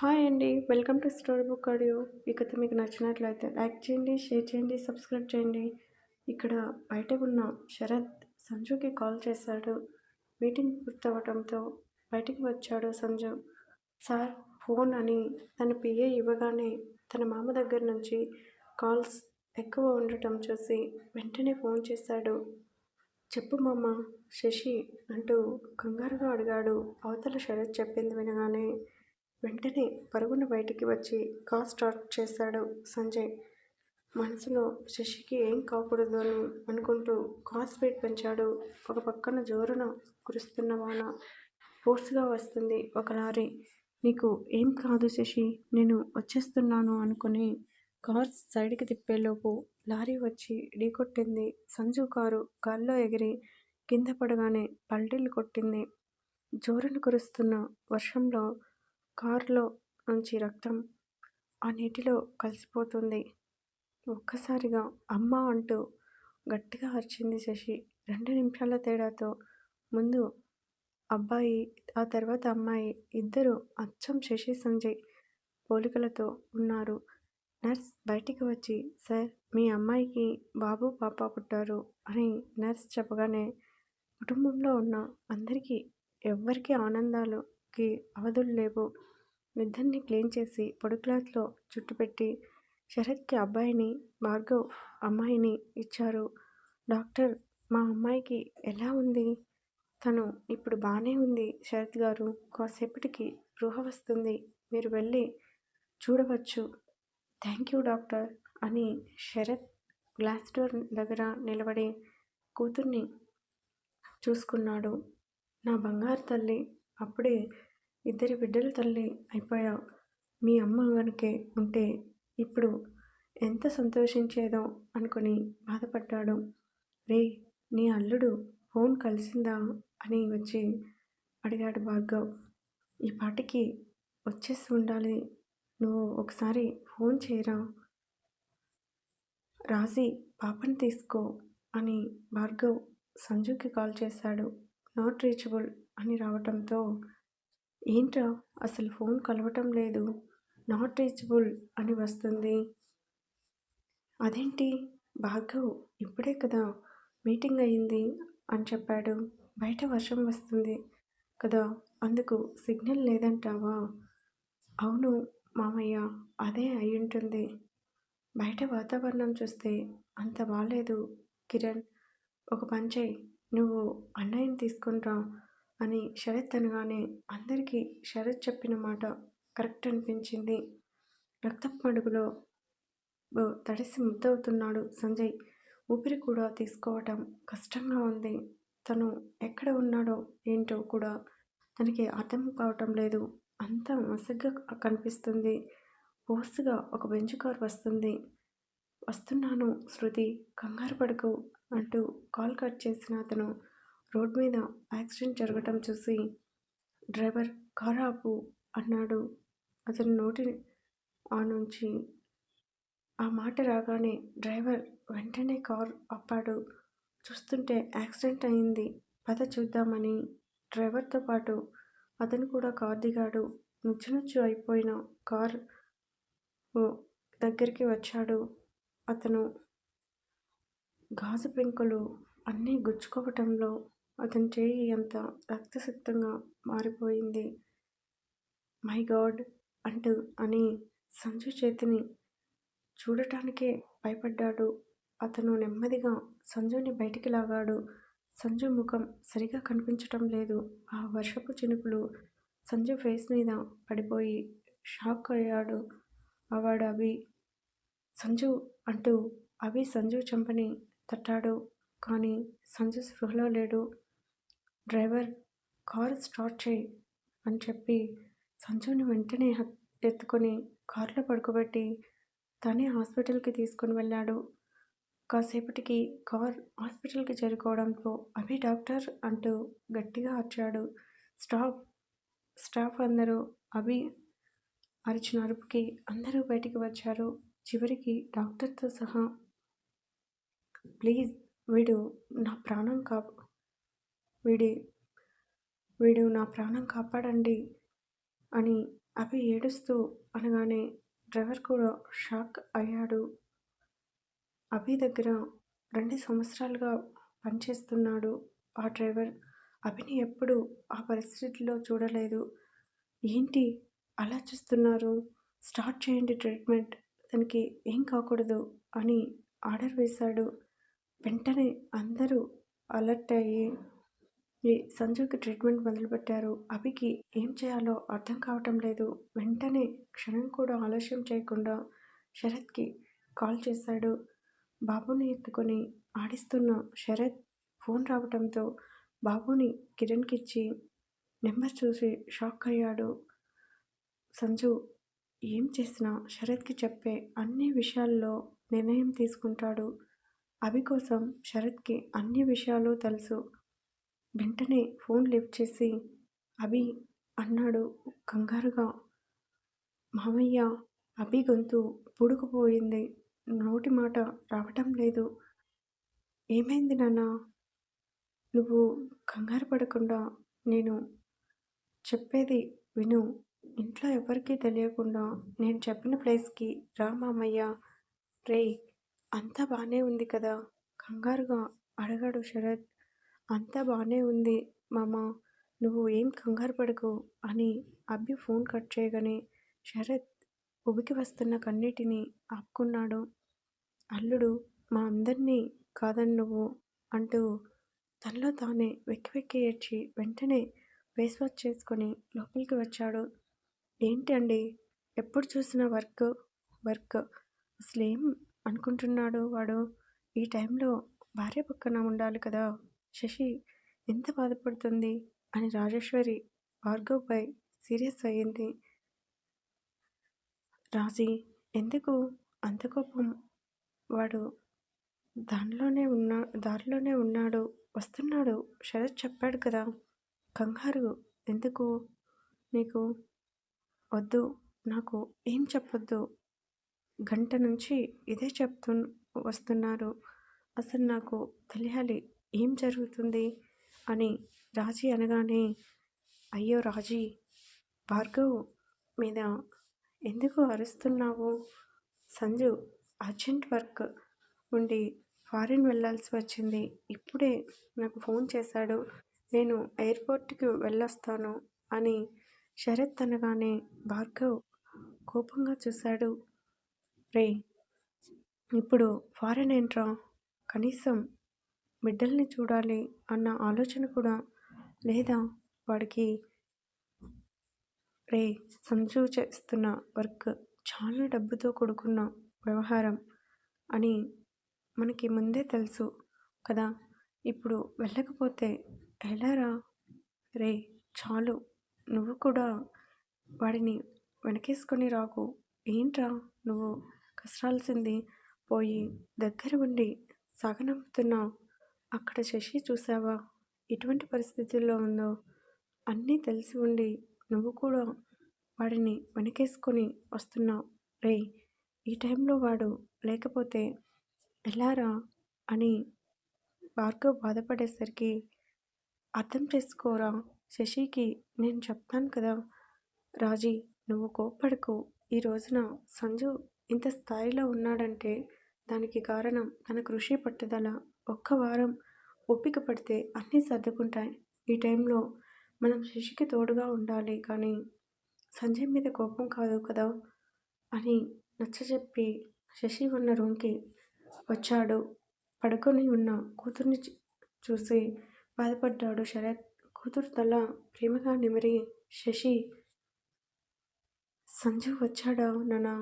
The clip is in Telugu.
హాయ్ అండి. Welcome to story book audio. ఈ కథ మీకు నచ్చినట్లయితే లైక్ చేయండి షేర్ చేయండి సబ్స్క్రైబ్ చేయండి. ఇక్కడ బయట ఉన్న శరత్ సంజుకి కాల్ చేశాడు. మీటింగ్ పూర్తవడంతో బయటికి వచ్చాడు సంజు. సార్ ఫోన్ అని తన పిఏ ఇవ్వగానే తన మామ దగ్గర నుంచి కాల్స్ ఎక్కువ ఉండటం చూసి వెంటనే ఫోన్ చేశాడు. చెప్పు మామ శశి అంటూ కంగారుగా అడిగాడు. అవతల శరత్ చెప్పింది వినగానే వెంటనే పరుగున బయటికి వచ్చి కార్ స్టార్ట్ చేశాడు సంజయ్. మనసులో శశికి ఏం కాకూడదు అని అనుకుంటూ కార్ స్పీడ్ పెంచాడు. ఒక పక్కన జోరున కురుస్తున్న వాన ఫోర్స్గా వస్తుంది ఒక లారీ. నీకు ఏం కాదు శశి నేను వచ్చేస్తున్నాను అనుకుని కార్ సైడ్కి తిప్పేలోపు లారీ వచ్చి ఢీకొట్టింది. సంజు కారు గాల్లో ఎగిరి కింద పడగానే పల్టీలు కొట్టింది. జోరును కురుస్తున్న వర్షంలో కారులో నుంచి రక్తం ఆ నీటిలో కలిసిపోతుంది. ఒక్కసారిగా అమ్మ అంటూ గట్టిగా అరిచింది శశి. రెండు నిమిషాల తేడాతో ముందు అబ్బాయి ఆ తర్వాత అమ్మాయి ఇద్దరు అచ్చం శశి సంజయ్ పోలికలతో ఉన్నారు. నర్స్ బయటికి వచ్చి సార్ మీ అమ్మాయికి బాబు పాప పుట్టారు అని నర్స్ చెప్పగానే కుటుంబంలో ఉన్న అందరికీ ఎవ్వరికీ ఆనందాలుకి అవధులు లేవు. ఇద్దరిని క్లీన్ చేసి పొడి క్లాత్లో చుట్టుపెట్టి శరత్కి అబ్బాయిని భార్గవ్ అమ్మాయిని ఇచ్చారు. డాక్టర్ మా అమ్మాయికి ఎలా ఉంది? తను ఇప్పుడు బాగానే ఉంది శరత్ గారు. కాసేపటికి గృహ వస్తుంది. మీరు వెళ్ళి చూడవచ్చు. థ్యాంక్ యూ డాక్టర్ అని శరత్ గ్లాస్ డోర్ దగ్గర నిలబడి కూతుర్ని చూసుకున్నాడు. నా బంగారు తల్లి అప్పుడే ఇద్దరి బిడ్డల తల్లి అయిపోయావు. మీ అమ్మ వెనకే ఉంటే ఇప్పుడు ఎంత సంతోషించేదో అనుకుని బాధపడ్డాడు. రే నీ అల్లుడు ఫోన్ కలిసిందా అని వచ్చి అడిగాడు భార్గవ్. ఈ పాటికి వచ్చేసి ఉండాలి. నువ్వు ఒకసారి ఫోన్ చేయరా? రాజీ పాపని తీసుకో అని భార్గవ్ సంజుకి కాల్ చేశాడు. నాట్ రీచబుల్ అని రావటంతో ఏంట్రా? అసలు ఫోన్ కలవటం లేదు. నాట్ రీచబుల్ అని వస్తుంది. అదేంటి? భార్గవ్ ఇప్పుడే కదా మీటింగ్ అయింది అని చెప్పాడు. బయట వర్షం వస్తుంది కదా అందుకు సిగ్నల్ లేదంటావా? అవును మామయ్య అదే అయి ఉంటుంది బయట వాతావరణం చూస్తే అంత బాగాలేదు కిరణ్ ఒక పంచై నువ్వు అన్నయ్యని తీసుకునిరా అని శరత్ అనగానే అందరికీ శరత్ చెప్పిన మాట కరెక్ట్ అనిపించింది. రక్తపు మడుగులో తడిసి ముద్దవుతున్నాడు సంజయ్. ఊపిరి కూడా తీసుకోవటం కష్టంగా ఉంది. తను ఎక్కడ ఉన్నాడో ఏంటో కూడా తనకి అర్థం కావటం లేదు. అంత మసగ్గా కనిపిస్తుంది. ఫోర్స్గా ఒక బెంచ్ కార్ వస్తుంది. వస్తున్నాను శృతి కంగారు పడకు అంటూ కాల్ కట్ చేసిన అతను రోడ్ మీద యాక్సిడెంట్ జరగటం చూసి డ్రైవర్ కారు ఆపు అన్నాడు. అతని నోటి ఆ నుంచి ఆ మాట రాగానే డ్రైవర్ వెంటనే కారు ఆపాడు. చూస్తుంటే యాక్సిడెంట్ అయింది. పద చూద్దామని డ్రైవర్తో పాటు అతను కూడా కార్ దిగాడు. నుచ్చు అయిపోయిన కార్ దగ్గరికి వచ్చాడు. అతను గాజు పెంకులు అన్నీ గుచ్చుకోవటంలో అతని చేయి అంత రక్తసిక్తంగా మారిపోయింది. మై గాడ్ అంటూ అని సంజు చేతిని చూడటానికే భయపడ్డాడు. అతను నెమ్మదిగా సంజుని బయటికి లాగాడు. సంజు ముఖం సరిగా కనిపించటం లేదు. ఆ వర్షపు చినుకులు సంజు ఫేస్ మీద పడిపోయి షాక్ అయ్యాడు. అవాడు అవి సంజు అంటూ అవి సంజు చంపని తట్టాడు. కానీ సంజు స్పృహలో లేడు. డ్రైవర్ కారు స్టార్ట్ చేయి అని చెప్పి సంజుని వెంటనే ఎత్తుకొని కారులో పడుకోబెట్టి తనే హాస్పిటల్కి తీసుకుని వెళ్ళాడు. కాసేపటికి కార్ హాస్పిటల్కి చేరుకోవడంతో అభి డాక్టర్ అంటూ గట్టిగా అరిచాడు. స్టాఫ్ స్టాఫ్ అందరూ అభి అరిచిన అరుపుకి అందరూ బయటికి వచ్చారు. చివరికి డాక్టర్తో సహా ప్లీజ్ వీడు నా ప్రాణం కా వీడి వీడు నా ప్రాణం కాపాడండి అని అభి ఏడుస్తూ అనగానే డ్రైవర్ కూడా షాక్ అయ్యాడు. అభి దగ్గర రెండు సంవత్సరాలుగా పనిచేస్తున్నాడు ఆ డ్రైవర్. అభిని ఎప్పుడు ఆ పరిస్థితిలో చూడలేదు. ఏంటి అలా చూస్తున్నారు? స్టార్ట్ చేయండి ట్రీట్మెంట్. తనకి ఏం కాకూడదు అని ఆర్డర్ వేశాడు. వెంటనే అందరూ అలర్ట్ అయ్యి ఈ సంజుకి ట్రీట్మెంట్ మొదలుపెట్టారు. అభికి ఏం చేయాలో అర్థం కావటం లేదు. వెంటనే క్షణం కూడా ఆలస్యం చేయకుండా శరత్కి కాల్ చేశాడు. బాబుని ఎత్తుకొని ఆడిస్తున్న శరత్ ఫోన్ రావటంతో బాబుని కిరణ్కి ఇచ్చి నెంబర్ చూసి షాక్ అయ్యాడు. సంజు ఏం చేసినా శరత్కి చెప్పే అన్ని విషయాల్లో నిర్ణయం తీసుకుంటాడు. అభి కోసం శరత్కి అన్ని విషయాలు తెలుసు. వెంటనే ఫోన్ లిఫ్ట్ చేసి అభి అన్నాడు కంగారుగా. మామయ్య అభి గొంతు పూడుకుపోయింది. నోటి మాట రావటం లేదు. ఏమైంది నాన్న? నువ్వు కంగారు పడకుండా నేను చెప్పేది విను. ఇంట్లో ఎవరికీ తెలియకుండా నేను చెప్పిన ప్లేస్కి రా మామయ్య. రే అంతా బాగానే ఉంది కదా కంగారుగా అడగాడు శరత్. అంతా బాగానే ఉంది. మామ నువ్వు ఏం కంగారు పడకు అని అబ్బి ఫోన్ కట్ చేయగానే శరత్ ఉబికి వస్తున్న కన్నిటిని ఆపుకున్నాడు. అల్లుడు మా అందరినీ కాదని నువ్వు అంటూ తనలో తానే వెక్కి వెక్కి ఏడ్చి వెంటనే ఫేస్ వాష్ చేసుకొని లోపలికి వచ్చాడు. ఏంటి అండి? ఎప్పుడు చూసినా వర్క్? వర్క్? అసలేం అనుకుంటున్నాడు వాడు? ఈ టైంలో భార్య పక్కన ఉండాలి కదా? శశి ఎంత బాధపడుతుంది? అని రాజేశ్వరి భార్గవ్పై సీరియస్ అయ్యింది. రాజీ ఎందుకు? అంత కోపం. వాడు దానిలోనే ఉన్నా దారిలోనే ఉన్నాడు వస్తున్నాడు. శరత్ చెప్పాడు కదా. కంగారు. ఎందుకు? నీకు వద్దు. నాకు ఏం చెప్పొద్దు. గంట నుంచి ఇదే చెప్తు వస్తున్నారు. అసలు నాకు తెలియాలి. ఏం జరుగుతుంది? అని రాజీ అనగానే అయ్యో రాజీ భార్గవ్ మీద ఎందుకు అరుస్తున్నావు? సంజు అర్జెంట్ వర్క్ ఉండి ఫారిన్ వెళ్ళాల్సి వచ్చింది. ఇప్పుడే నాకు ఫోన్ చేశాడు. నేను ఎయిర్పోర్ట్కి వెళ్ళొస్తాను అని శరత్ అనగానే భార్గవ్ కోపంగా చూశాడు. రే ఇప్పుడు ఫారెన్ ఏంట్రా? కనీసం బిడ్డల్ని చూడాలి అన్న ఆలోచన కూడా లేదా వాడికి రే సంజు చేస్తున్న వర్క్ చాలా డబ్బుతో కూడుకున్న వ్యవహారం అని మనకి ముందే తెలుసు కదా. ఇప్పుడు వెళ్ళకపోతే ఎలారా రే చాలు నువ్వు కూడా వాడిని వెనకేసుకొని రాకు. ఏంట్రా నువ్వు కష్టాల్సింది? పోయి దగ్గర ఉండి సాగనంపుతున్నావు. అక్కడ శశి చూసావా? ఎటువంటి పరిస్థితుల్లో ఉందో? అన్నీ తెలిసి ఉండి నువ్వు కూడా వాడిని వెనకేసుకొని వస్తున్నావు. రే ఈ టైంలో వాడు లేకపోతే ఎలారా అని భార్గవ్ బాధపడేసరికి అర్థం చేసుకోరా? శశికి నేను చెప్తాను కదా. రాజీ నువ్వు కోప్పడుకు. ఈ రోజున సంజు ఇంత స్థాయిలో ఉన్నాడంటే దానికి కారణం తన కృషి పట్టుదల. ఒక్క వారం ఓపిక పడితే అన్నీ సర్దుకుంటాయి. ఈ టైంలో మనం శశికి తోడుగా ఉండాలి కానీ సంజయ్ మీద కోపం కాదు కదా అని నచ్చజెప్పి శశి ఉన్న రూమ్కి వచ్చాడు. పడుకొని ఉన్న కూతుర్ని చూసి బాధపడ్డాడు శరత్. కూతురు తల ప్రేమగా నిమిరి శశి. సంజు వచ్చాడా నానా